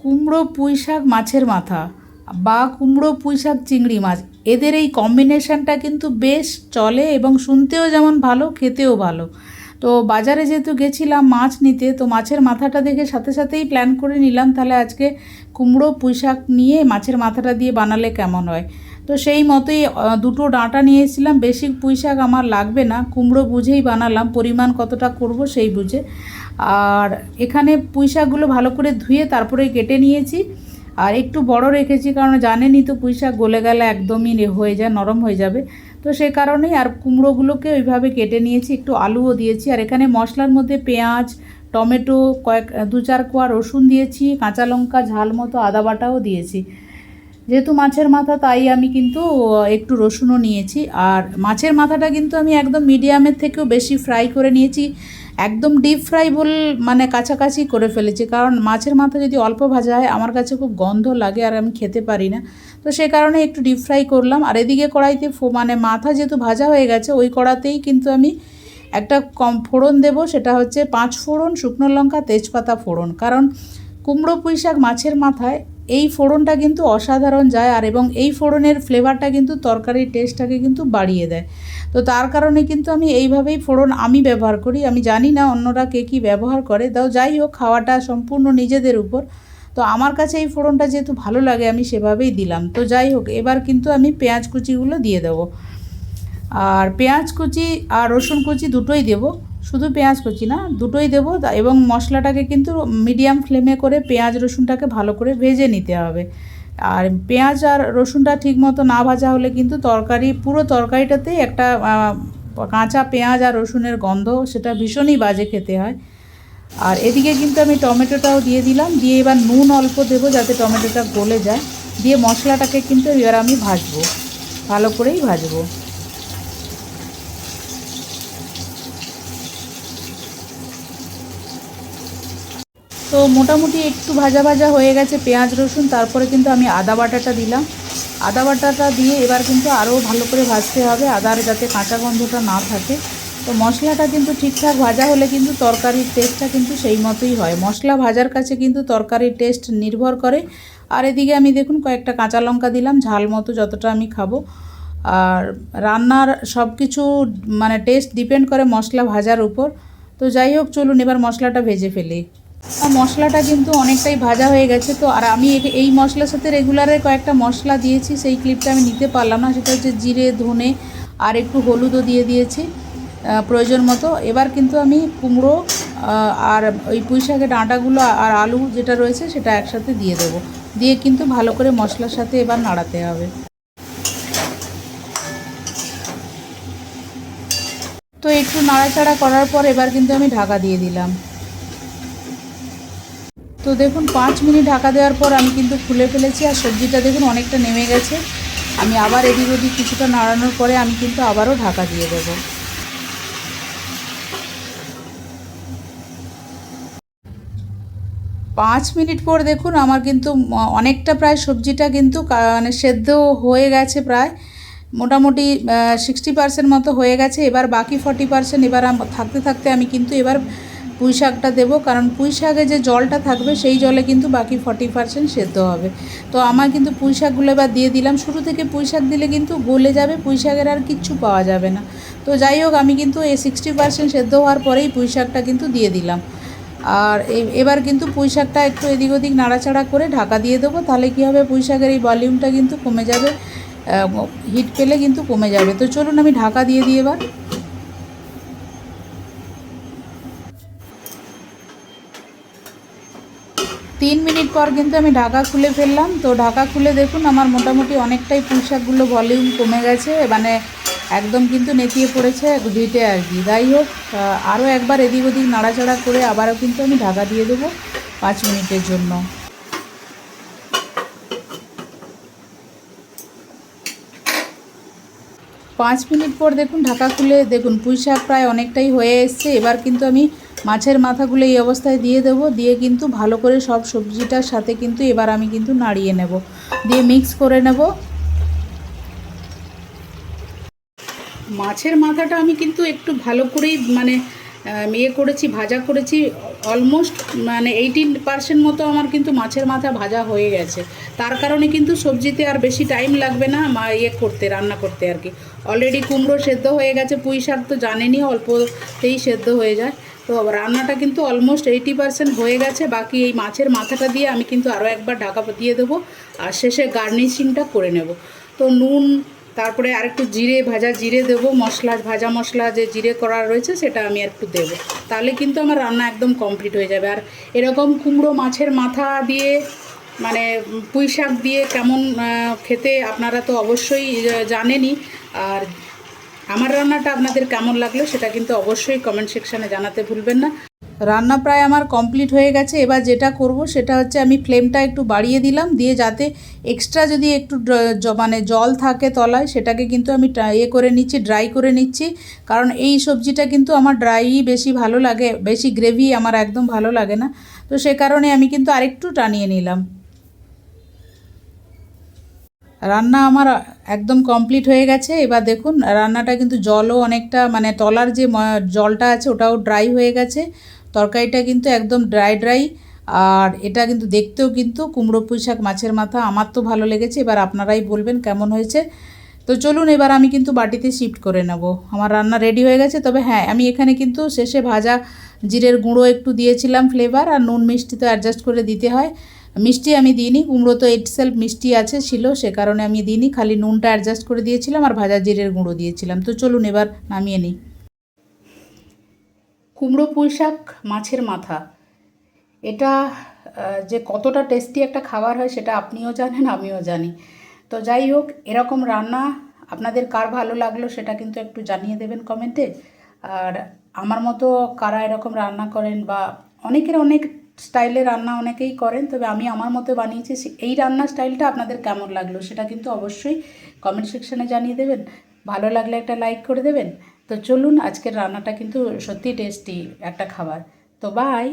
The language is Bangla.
কুমড়ো পুঁইশাক মাছের মাথা বা কুমড়ো পুঁইশাক চিংড়ি মাছ। এদের এই কম্বিনেশানটা কিন্তু বেশ চলে এবং শুনতেও যেমন ভালো, খেতেও ভালো। তো বাজারে যেহেতু গেছিলাম মাছ নিতে, তো মাছের মাথাটা দেখে সাথে সাথেই প্ল্যান করে নিলাম, তাহলে আজকে কুমড়ো পুঁইশাক নিয়ে মাছের মাথাটা দিয়ে বানালে কেমন হয়? তো সেই মতোই দুটো ডাঁটা নিয়েছিলাম। বেশি পুঁই শাক আমার লাগবে না। কুমড়ো বুঝেই বানালাম। পরিমাণ কতটা করব সেই বুঝে। আর এখানে পুঁই শাকগুলো ভালো করে ধুয়ে তারপরে কেটে নিয়েছি। আর একটু বড় রেখেছি, কারণ জানেনই তো পুঁই শাক গলে গেলে একদমই হয়ে যায়, নরম হয়ে যাবে। তো সে কারণেই আর কুমড়োগুলোকে ওইভাবে কেটে নিয়েছি। একটু আলুও দিয়েছি। আর এখানে মশলার মধ্যে পেঁয়াজ, টমেটো, কয়েক দু চার কোয়া রসুন দিয়েছি, কাঁচা লঙ্কা ঝাল মতো আদা বাটাও দিয়েছি। যেহেতু মাছের মাথা, তাই আমি কিন্তু একটু রসুনও নিয়েছি। আর মাছের মাথাটা কিন্তু আমি একদম মিডিয়ামের থেকেও বেশি ফ্রাই করে নিয়েছি। একদম ডিপ ফ্রাই বল মানে কাছাকাছি করে ফেলেছি। কারণ মাছের মাথা যদি অল্প ভাজা হয়, আমার কাছে খুব গন্ধ লাগে আর আমি খেতে পারি না। তো সে কারণে একটু ডিপ ফ্রাই করলাম। আর এদিকে কড়াইতে মানে মাথা যেহেতু ভাজা হয়ে গেছে, ওই কড়াতেই কিন্তু আমি একটা কম ফোড়ন দেবো। সেটা হচ্ছে পাঁচ ফোড়ন, শুকনো লঙ্কা, তেজপাতা ফোড়ন। কারণ কুমড়ো পুঁই শাক মাছের মাথায় এই ফোড়নটা কিন্তু অসাধারণ যায় আর এবং এই ফোড়নের ফ্লেভারটা কিন্তু তরকারির টেস্টটাকে কিন্তু বাড়িয়ে দেয়। তো তার কারণে কিন্তু আমি এইভাবেই ফোড়ন আমি ব্যবহার করি। আমি জানি না অন্যরা কে কী ব্যবহার করে। তাও যাই হোক, খাওয়াটা সম্পূর্ণ নিজেদের উপর। তো আমার কাছে এই ফোড়নটা যেহেতু ভালো লাগে, আমি সেভাবেই দিলাম। তো যাই হোক, এবার কিন্তু আমি পেঁয়াজ কুচিগুলো দিয়ে দেবো। আর পেঁয়াজ কুচি আর রসুন কুচি দুটোই দেবো। শুধু পেঁয়াজ কুচি না, দুটোই দেবো। এবং মশলাটাকে কিন্তু মিডিয়াম ফ্লেমে করে পেঁয়াজ রসুনটাকে ভালো করে ভেজে নিতে হবে। আর পেঁয়াজ আর রসুনটা ঠিক মতো না ভাজা হলে কিন্তু তরকারি, পুরো তরকারিটাতেই একটা কাঁচা পেঁয়াজ আর রসুনের গন্ধ, সেটা ভীষণই বাজে খেতে হয়। আর এদিকে কিন্তু আমি টমেটোটাও দিয়ে দিলাম। দিয়ে এবার নুন অল্প দেবো যাতে টমেটোটা গলে যায়। দিয়ে মশলাটাকে কিন্তু এবার আমি ভাজবো। ভালো করেই ভাজবো। তো মোটামুটি একটু ভাজা ভাজা হয়ে গেছে পেঁয়াজ, রসুন, তারপরে কিন্তু আমি আদা বাটাটা দিলাম। আদা বাটাটা দিয়ে এবার কিন্তু আরও ভালো করে ভাজতে হবে, আদার যাতে কাঁচা গন্ধটা না থাকে। তো মশলাটা কিন্তু ঠিকঠাক ভাজা হলে কিন্তু তরকারির টেস্টটা কিন্তু সেই মতোই হয়। মশলা ভাজার কাছে কিন্তু তরকারির টেস্ট নির্ভর করে। আর এদিকে আমি দেখুন কয়েকটা কাঁচা লঙ্কা দিলাম, ঝাল মতো যতটা আমি খাব। আর রান্নার সব কিছু মানে টেস্ট ডিপেন্ড করে মশলা ভাজার উপর। তো যাই হোক, চলুন এবার মশলাটা ভেজে ফেলি। মশলাটা কিন্তু অনেকটাই ভাজা হয়ে গেছে তো, আর আমি এই মশলার সাথে রেগুলারে কয়েকটা মশলা দিয়েছি, সেই ক্লিপটা আমি নিতে পারলাম না, সেটা হচ্ছে জিরে, ধনে আর একটু হলুদও দিয়ে দিয়েছি প্রয়োজন মতো। এবার কিন্তু আমি কুমড়ো আর ওই পুঁই শাকের ডাঁটাগুলো আর আলু যেটা রয়েছে সেটা একসাথে দিয়ে দেবো। দিয়ে কিন্তু ভালো করে মশলার সাথে এবার নাড়াতে হবে। তো একটু নাড়াচাড়া করার পর এবার কিন্তু আমি ঢাকা দিয়ে দিলাম। তো দেখুন, পাঁচ মিনিট ঢাকা দেওয়ার পর আমি কিন্তু খুলে ফেলেছি আর সবজিটা দেখুন অনেকটা নেমে গেছে। আমি আবার এদিক ওদিক কিছুটা নাড়ানোর পরে আমি কিন্তু আবারও ঢাকা দিয়ে দেবো। পাঁচ মিনিট পর দেখুন, আমার কিন্তু অনেকটা প্রায় সবজিটা কিন্তু মানে সেদ্ধ হয়ে গেছে প্রায়। মোটামুটি সিক্সটি পার্সেন্ট মতো হয়ে গেছে। এবার বাকি ফর্টি পার্সেন্ট এবার থাকতে থাকতে আমি কিন্তু এবার পুঁই শাকটা দেবো, কারণ পুঁই শাকে যে জলটা থাকবে সেই জলে কিন্তু বাকি ফর্টি পার্সেন্ট সেদ্ধ হবে। তো আমার কিন্তু পুঁই শাকগুলো এবার দিয়ে দিলাম। শুরু থেকে পুঁই শাক দিলে কিন্তু গলে যাবে, পুঁই শাকের আর কিচ্ছু পাওয়া যাবে না। তো যাই হোক, আমি কিন্তু এই সিক্সটি পার্সেন্ট সেদ্ধ হওয়ার পরেই পুঁই শাকটা কিন্তু দিয়ে দিলাম। আর এবার কিন্তু পুঁই শাকটা একটু এদিক ওদিক নাড়াচাড়া করে ঢাকা দিয়ে দেবো, তাহলে কী হবে, পুঁই শাকের এই ভলিউমটা কিন্তু কমে যাবে হিট পেলে কিন্তু কমে যাবে। তো চলুন আমি ঢাকা দিয়ে দিই এবার। তিন মিনিট পর কিন্তু আমি ঢাকা খুলে ফেললাম। তো ঢাকা খুলে দেখুন, আমার মোটামুটি অনেকটাই পুঁই শাকগুলো ভলিউম কমে গেছে মানে একদম কিন্তু নেতিয়ে পড়েছে হিটে আর কি। যাই হোক আরও একবার এদিক ওদিক নাড়াচাড়া করে আবারও কিন্তু আমি ঢাকা দিয়ে দেবো পাঁচ মিনিটের জন্য। পাঁচ মিনিট পর দেখুন, ঢাকা খুলে দেখুন, পুঁই শাক প্রায় অনেকটাই হয়ে এসছে। এবার কিন্তু আমি মাছের মাথাগুলো এই অবস্থায় দিয়ে দেবো, দিয়ে কিন্তু ভালো করে সব সবজিটার সাথে কিন্তু এবার আমি কিন্তু নাড়িয়ে নেব। দিয়ে মিক্স করে নেব। মাছের মাথাটা আমি কিন্তু একটু ভালো করেই মানে ইয়ে করেছি, ভাজা করেছি অলমোস্ট মানে এইটিন পার্সেন্ট মতো আমার কিন্তু মাছের মাথা ভাজা হয়ে গেছে। তার কারণে কিন্তু সবজিতে আর বেশি টাইম লাগবে না মা ইয়ে করতে, রান্না করতে আর কি। অলরেডি কুমড়ো সেদ্ধ হয়ে গেছে পুঁই শাক তো জানেনই, অল্পতেই সেদ্ধ হয়ে যায়। তো রান্নাটা কিন্তু অলমোস্ট এইটি পার্সেন্ট হয়ে গেছে। বাকি এই মাছের মাথাটা দিয়ে আমি কিন্তু আরও একবার ঢাকা দিয়ে দেবো আর শেষে গার্নিশিংটা করে নেব। তো নুন, তারপরে আরেকটু জিরে, ভাজা জিরে দেবো। মশলা, ভাজা মশলা যে জিরে করা রয়েছে সেটা আমি একটু দেবো। তাহলে কিন্তু আমার রান্না একদম কমপ্লিট হয়ে যাবে। আর এরকম কুমড়ো মাছের মাথা দিয়ে মানে পুঁই শাক দিয়ে কেমন খেতে আপনারা তো অবশ্যই জানেনই। আর আমার রান্নাটা আপনাদের কেমন লাগল সেটা কিন্তু অবশ্যই কমেন্ট সেকশানে জানাতে ভুলবেন না। রান্না প্রায় আমার কমপ্লিট হয়ে গেছে। এবার যেটা করব সেটা হচ্ছে আমি ফ্লেমটা একটু বাড়িয়ে দিলাম দিয়ে যাতে এক্সট্রা যদি একটু মানে জল থাকে তলায় সেটাকে কিন্তু আমি ইয়ে করে নিচ্ছি ড্রাই করে নিচ্ছি। কারণ এই সবজিটা কিন্তু আমার ড্রাই বেশি ভালো লাগে, বেশি গ্রেভি আমার একদম ভালো লাগে না। তো সে কারণে আমি কিন্তু আরেকটু টানিয়ে নিলাম। রান্না আমার একদম কমপ্লিট হয়ে গেছে। এবার দেখুন, রান্নাটা কিন্তু জলও অনেকটা মানে তলার যে জলটা আছে ওটাও ড্রাই হয়ে গেছে। তরকারিটা কিন্তু একদম ড্রাই ড্রাই আর এটা কিন্তু দেখতেও কিন্তু কুমড়ো পুঁই শাক মাছের মাথা, আমার তো ভালো লেগেছে। এবার আপনারাই বলবেন কেমন হয়েছে। তো চলুন, এবার আমি কিন্তু বাটিতে শিফট করে নেব। আমার রান্না রেডি হয়ে গেছে। তবে হ্যাঁ আমি এখানে কিন্তু শেষে ভাজা জিরের গুঁড়ো একটু দিয়েছিলাম ফ্লেভার আর নুন মিষ্টি তো অ্যাডজাস্ট করে দিতে হয়। মিষ্টি আমি দিইনি, কুমড়ো তো এইট সেলফ মিষ্টি আছে ছিল, সে কারণে আমি দিইনি, খালি নুনটা অ্যাডজাস্ট করে দিয়েছিলাম আর ভাজা জিরের গুঁড়ো দিয়েছিলাম। তো চলুন এবার নামিয়ে নিই। কুমড়ো পুঁই শাক মাছের মাথা। এটা যে কতটা টেস্টি একটা খাবার হয় সেটা আপনিও জানেন, আমিও জানি। তো যাই হোক, এরকম রান্না আপনাদের কার ভালো লাগল সেটা কিন্তু একটু জানিয়ে দেবেন কমেন্টে আর আমার মতো কারা এরকম রান্না করেন বা অনেকের অনেক স্টাইলে রান্না অনেকেই করেন, তবে আমি আমার মতো বানিয়েছি এই রান্না স্টাইলটা আপনাদের কেমন লাগল সেটা কিন্তু অবশ্যই কমেন্ট সেকশানে জানিয়ে দেবেন। ভালো লাগলে একটা লাইক করে দেবেন। তো চলুন, আজকের রান্নাটা কিন্তু সত্যি টেস্টি একটা খাবার। তো বাই